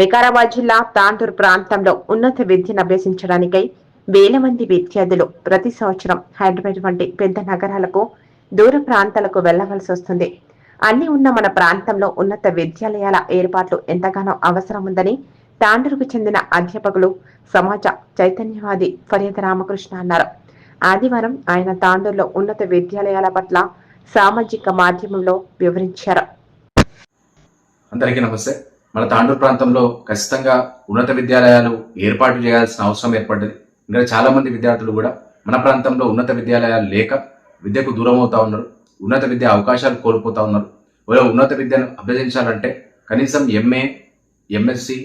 వికారాబాద్ జిల్లా తాండూరు ప్రాంతంలో ఉన్నత విద్యను అభ్యసించడానికై వేల మంది విద్యార్థులు ప్రతి సంవత్సరం హైదరాబాద్ వంటి పెద్ద నగరాలకు దూర ప్రాంతాలకు వెళ్ళవలసి వస్తుంది. అన్ని ఉన్న మన ప్రాంతంలో ఉన్నత విద్యాలయాల ఏర్పాట్లు ఎంతగానో అవసరం ఉందని తాండూరుకు చెందిన అధ్యాపకులు సమాజ చైతన్యవాది ఫరీద రామకృష్ణ అన్నారు. ఆదివారం ఆయన తాండూరులో ఉన్నత విద్యాలయాల పట్ల సామాజిక మాధ్యమంలో వివరించారు. అందరికీ నమస్తే. మన తాండూరు ప్రాంతంలో ఖచ్చితంగా ఉన్నత విద్యాలయాలు ఏర్పాటు చేయాల్సిన అవసరం ఏర్పడ్డది. ఇంకా చాలా మంది విద్యార్థులు కూడా మన ప్రాంతంలో ఉన్నత విద్యాలయాలు లేక విద్యకు దూరం అవుతా ఉన్నారు. ఉన్నత విద్య అవకాశాలు కోల్పోతా ఉన్నారు. ఒకవేళ ఉన్నత విద్యను అభ్యసించాలంటే కనీసం MA MSc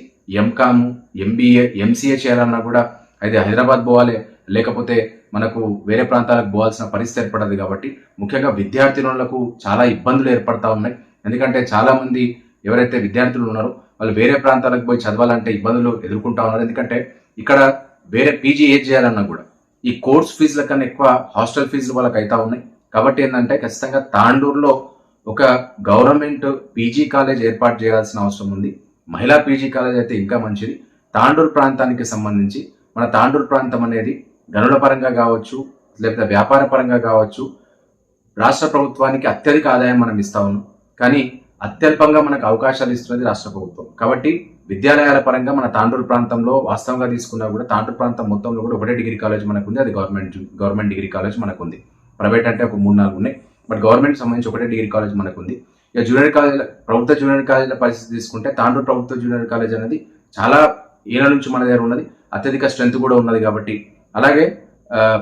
MCom MBA MCA చేయాలన్నా కూడా అయితే హైదరాబాద్ పోవాలి. లేకపోతే మనకు వేరే ప్రాంతాలకు పోవాల్సిన పరిస్థితి ఏర్పడదు కాబట్టి ముఖ్యంగా విద్యార్థినులకు చాలా ఇబ్బందులు ఏర్పడతా ఉన్నాయి. ఎందుకంటే చాలామంది ఎవరైతే విద్యార్థులు ఉన్నారో వాళ్ళు వేరే ప్రాంతాలకు పోయి చదవాలంటే ఇబ్బందులు ఎదుర్కొంటా ఉన్నారు. ఎందుకంటే ఇక్కడ వేరే పీజీ ఏది చేయాలన్నా కూడా ఈ కోర్స్ ఫీజుల కన్నా ఎక్కువ హాస్టల్ ఫీజులు వాళ్ళకి అవుతా ఉన్నాయి. కాబట్టి ఏంటంటే ఖచ్చితంగా తాండూరులో ఒక గవర్నమెంట్ పీజీ కాలేజ్ ఏర్పాటు చేయాల్సిన అవసరం ఉంది. మహిళా పీజీ కాలేజ్ అయితే ఇంకా మంచిది. తాండూరు ప్రాంతానికి సంబంధించి మన తాండూరు ప్రాంతం అనేది గనుల పరంగా కావచ్చు లేకపోతే వ్యాపార పరంగా కావచ్చు రాష్ట్ర ప్రభుత్వానికి అత్యధిక ఆదాయం మనం ఇస్తా ఉన్నాం. కానీ అత్యల్పంగా మనకు అవకాశాలు ఇస్తున్నది రాష్ట్ర ప్రభుత్వం. కాబట్టి విద్యాలయాల పరంగా మన తాండూరు ప్రాంతంలో వాస్తవంగా తీసుకున్నా కూడా తాండూరు ప్రాంతం మొత్తంలో కూడా ఒకటే డిగ్రీ కాలేజ్ మనకు ఉంది అది గవర్నమెంట్ గవర్నమెంట్ డిగ్రీ కాలేజ్ మనకు ఉంది ప్రైవేట్ అంటే ఒక మూడు నాలుగు ఉన్నాయి. బట్ గవర్నమెంట్ సంబంధించి ఒకటే డిగ్రీ కాలేజ్ మనకు ఉంది ఇక జూనియర్ కాలేజ్ ప్రభుత్వ జూనియర్ కాలేజీల పరిస్థితి తీసుకుంటే తాండూరు ప్రభుత్వ జూనియర్ కాలేజ్ అనేది చాలా ఏళ్ళ నుంచి మన దగ్గర ఉన్నది. అత్యధిక స్ట్రెంత్ కూడా ఉన్నది కాబట్టి. అలాగే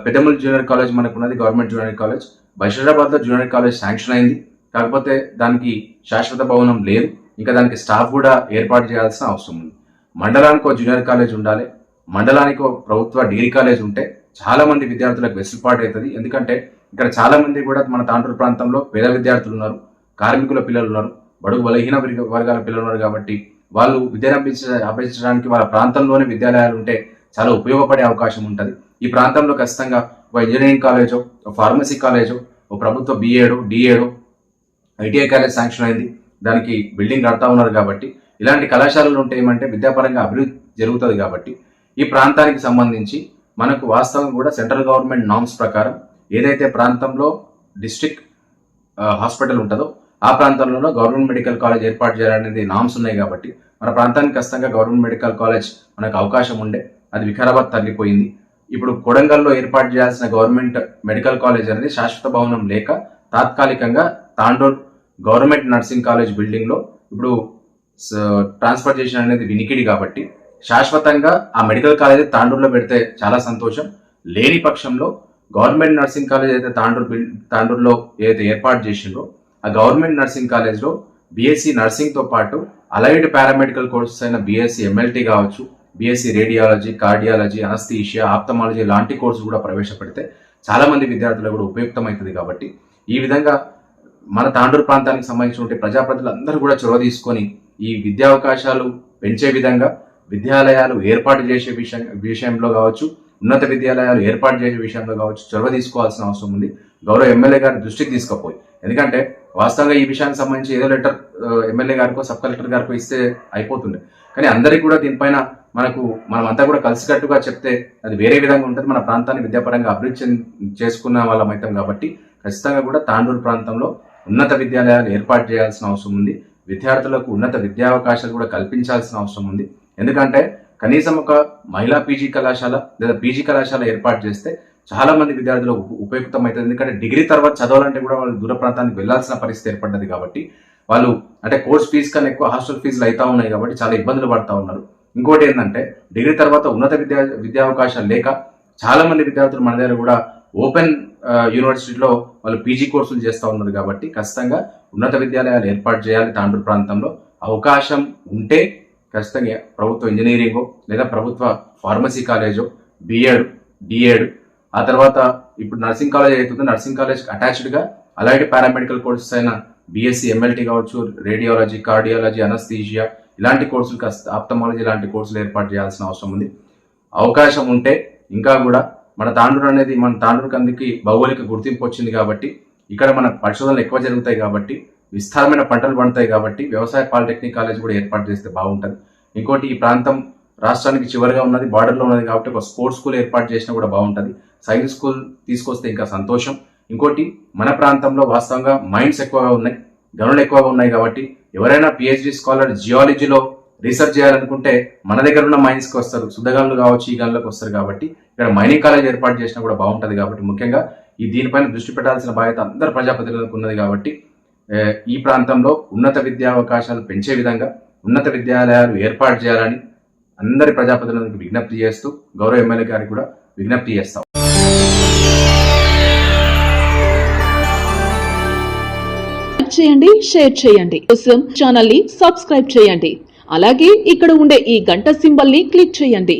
పెద్దమూలి జూనియర్ కాలేజ్ మనకు ఉన్నది గవర్నమెంట్ జూనియర్ కాలేజ్. బషీరాబాద్లో జూనియర్ కాలేజ్ శాంక్షన్ అయింది. కాకపోతే దానికి శాశ్వత భవనం లేదు. ఇంకా దానికి స్టాఫ్ కూడా ఏర్పాటు చేయాల్సిన అవసరం ఉంది. మండలానికి ఒక జూనియర్ కాలేజ్ ఉండాలి. మండలానికి ఒక ప్రభుత్వ డిగ్రీ కాలేజ్ ఉంటే చాలా మంది విద్యార్థులకు వెసులుబాటు అవుతుంది. ఎందుకంటే ఇక్కడ చాలా మంది కూడా మన తాండూరు ప్రాంతంలో పేద విద్యార్థులు ఉన్నారు కార్మికుల పిల్లలు ఉన్నారు బడుగు బలహీన వర్గాల పిల్లలు ఉన్నారు కాబట్టి వాళ్ళు విద్యను అభ్యసించ అభ్యసించడానికి వాళ్ళ ప్రాంతంలోనే విద్యాలయాలు ఉంటే చాలా ఉపయోగపడే అవకాశం ఉంటుంది. ఈ ప్రాంతంలో ఖచ్చితంగా ఒక ఇంజనీరింగ్ కాలేజో ఒక ఫార్మసీ కాలేజో ఒక ప్రభుత్వ బీఏడో డిఏడో ఐటీఐ కాలేజ్ శాంక్షన్ అయింది. దానికి బిల్డింగ్ కడతా ఉన్నారు కాబట్టి ఇలాంటి కళాశాలలు ఉంటే ఏమంటే విద్యాపరంగా అభివృద్ధి జరుగుతుంది కాబట్టి ఈ ప్రాంతానికి సంబంధించి మనకు వాస్తవం కూడా సెంట్రల్ గవర్నమెంట్ నామ్స్ ప్రకారం ఏదైతే ప్రాంతంలో డిస్ట్రిక్ట్ హాస్పిటల్ ఉంటుందో ఆ ప్రాంతంలో గవర్నమెంట్ మెడికల్ కాలేజ్ ఏర్పాటు చేయాలనేది నామ్స్ ఉన్నాయి కాబట్టి మన ప్రాంతానికి ఖచ్చితంగా గవర్నమెంట్ మెడికల్ కాలేజ్ మనకు అవకాశం ఉండే అది వికారాబాద్ తరలిపోయింది. ఇప్పుడు కొడంగల్లో ఏర్పాటు చేయాల్సిన గవర్నమెంట్ మెడికల్ కాలేజ్ అనేది శాశ్వత భవనం లేక తాత్కాలికంగా తాండూర్ గవర్నమెంట్ నర్సింగ్ కాలేజ్ బిల్డింగ్లో ఇప్పుడు ట్రాన్స్ఫర్ చేసిన అనేది వినికిడి కాబట్టి శాశ్వతంగా ఆ మెడికల్ కాలేజ్ తాండూరులో పెడితే చాలా సంతోషం. లేని పక్షంలో గవర్నమెంట్ నర్సింగ్ కాలేజ్ అయితే తాండూరు బిల్- తాండూరులో ఏదైతే ఏర్పాటు చేసిండ్రో ఆ గవర్నమెంట్ నర్సింగ్ కాలేజ్లో బీఎస్సీ నర్సింగ్తో పాటు అలైడ్ పారామెడికల్ కోర్సెస్ అయిన బీఎస్సీ ఎంఎల్టీ కావచ్చు BSc radiology cardiology anaesthesia ophthalmology లాంటి కోర్సు కూడా ప్రవేశపెడితే చాలామంది విద్యార్థులకు కూడా ఉపయుక్తమవుతుంది కాబట్టి ఈ విధంగా మన తాండూరు ప్రాంతానికి సంబంధించినటువంటి ప్రజాప్రతినిధులు అందరూ కూడా చొరవ తీసుకొని ఈ విద్యా అవకాశాలు పెంచే విధంగా విద్యాలయాలు ఏర్పాటు చేసే విషయం విషయంలో కావచ్చు ఉన్నత విద్యాలయాలు ఏర్పాటు చేసే విషయంలో కావచ్చు చొరవ తీసుకోవాల్సిన అవసరం ఉంది. గౌరవ ఎమ్మెల్యే గారి దృష్టికి తీసుకుపోయి. ఎందుకంటే వాస్తవంగా ఈ విషయానికి సంబంధించి ఏదో లెటర్ ఎమ్మెల్యే గారికో సబ్ కలెక్టర్ గారికో ఇస్తే అయిపోతుండే. కానీ అందరికీ కూడా దీనిపైన మనకు మనం అంతా కూడా కలిసికట్టుగా చెప్తే అది వేరే విధంగా ఉంటుంది. మన ప్రాంతాన్ని విద్యాపరంగా అభివృద్ధి చేసుకున్న వాళ్ళం అవుతాం కాబట్టి ఖచ్చితంగా కూడా తాండూరు ప్రాంతంలో ఉన్నత విద్యాలయాలు ఏర్పాటు చేయాల్సిన అవసరం ఉంది. విద్యార్థులకు ఉన్నత విద్యావకాశాలు కూడా కల్పించాల్సిన అవసరం ఉంది. ఎందుకంటే కనీసం ఒక మహిళా పీజీ కళాశాల లేదా పీజీ కళాశాల ఏర్పాటు చేస్తే చాలా మంది విద్యార్థులకు ఉపయుక్తం అవుతుంది ఎందుకంటే డిగ్రీ తర్వాత చదవాలంటే కూడా వాళ్ళు దూర ప్రాంతానికి వెళ్ళాల్సిన పరిస్థితి ఏర్పడ్డది కాబట్టి వాళ్ళు అంటే కోర్స్ ఫీజు కన్నా ఎక్కువ హాస్టల్ ఫీజులు అవుతా ఉన్నాయి కాబట్టి చాలా ఇబ్బందులు పడతా ఉన్నారు. ఇంకోటి ఏంటంటే డిగ్రీ తర్వాత ఉన్నత విద్యా విద్యావకాశాలు లేక చాలా మంది విద్యార్థులు మన దగ్గర కూడా ఓపెన్ యూనివర్సిటీలో వాళ్ళు పీజీ కోర్సులు చేస్తూ ఉన్నారు కాబట్టి ఖచ్చితంగా ఉన్నత విద్యాలయాలు ఏర్పాటు చేయాలి తాండూరు ప్రాంతంలో. అవకాశం ఉంటే ఖచ్చితంగా ప్రభుత్వ ఇంజనీరింగో లేదా ప్రభుత్వ ఫార్మసీ కాలేజో బిఎడ్ డిఎడ్ ఆ తర్వాత ఇప్పుడు నర్సింగ్ కాలేజ్ అవుతుందో నర్సింగ్ కాలేజ్ అటాచ్డ్గా అలాగే పారామెడికల్ కోర్సెస్ అయిన బీఎస్సీ ఎంఎల్టీ కావచ్చు రేడియాలజీ కార్డియాలజీ అనస్థీషియా ఇలాంటి కోర్సులు ఆప్తమాలజీ ఇలాంటి కోర్సులు ఏర్పాటు చేయాల్సిన అవసరం ఉంది. అవకాశం ఉంటే ఇంకా కూడా మన తాండూరు అనేది మన తాండూరు కందికి భౌగోళిక గుర్తింపు వచ్చింది కాబట్టి ఇక్కడ మన పరిశోధనలు ఎక్కువ జరుగుతాయి కాబట్టి విస్తారమైన పంటలు పండుతాయి కాబట్టి వ్యవసాయ పాలిటెక్నిక్ కాలేజ్ కూడా ఏర్పాటు చేస్తే బాగుంటుంది. ఇంకోటి ఈ ప్రాంతం రాష్ట్రానికి చివరిగా ఉన్నది బార్డర్లో ఉన్నది కాబట్టి ఒక స్పోర్ట్స్ స్కూల్ ఏర్పాటు చేసినా కూడా బాగుంటుంది. సైన్స్ స్కూల్ తీసుకొస్తే ఇంకా సంతోషం. ఇంకోటి మన ప్రాంతంలో వాస్తవంగా మైండ్స్ ఎక్కువగా ఉన్నాయి గనులు ఎక్కువగా ఉన్నాయి కాబట్టి ఎవరైనా పిహెచ్డి స్కాలర్ జియాలజీలో రీసెర్చ్ చేయాలనుకుంటే మన దగ్గర ఉన్న మైండ్స్కి వస్తారు శుద్ధగనులు కావచ్చు ఈ గనులకు వస్తారు కాబట్టి ఇక్కడ మైనింగ్ కాలేజ్ ఏర్పాటు చేసినా కూడా బాగుంటుంది కాబట్టి ముఖ్యంగా ఈ దీనిపైన దృష్టి పెట్టాల్సిన బాధ్యత అందరు ప్రజాప్రతినిధులకు ఉన్నది కాబట్టి ఈ ప్రాంతంలో ఉన్నత విద్యా అవకాశాలు పెంచే విధంగా ఉన్నత విద్యాలయాలు ఏర్పాటు చేయాలని అందరి ప్రజాప్రతినిధులకు విజ్ఞప్తి చేస్తూ గౌరవ ఎమ్మెల్యే గారికి కూడా విజ్ఞప్తి చేస్తాం. చేయండి షేర్ చేయండి. కోసం ఛానల్ని సబ్స్క్రైబ్ చేయండి. అలాగే ఇక్కడ ఉండే ఈ గంట సింబల్ని క్లిక్ చేయండి.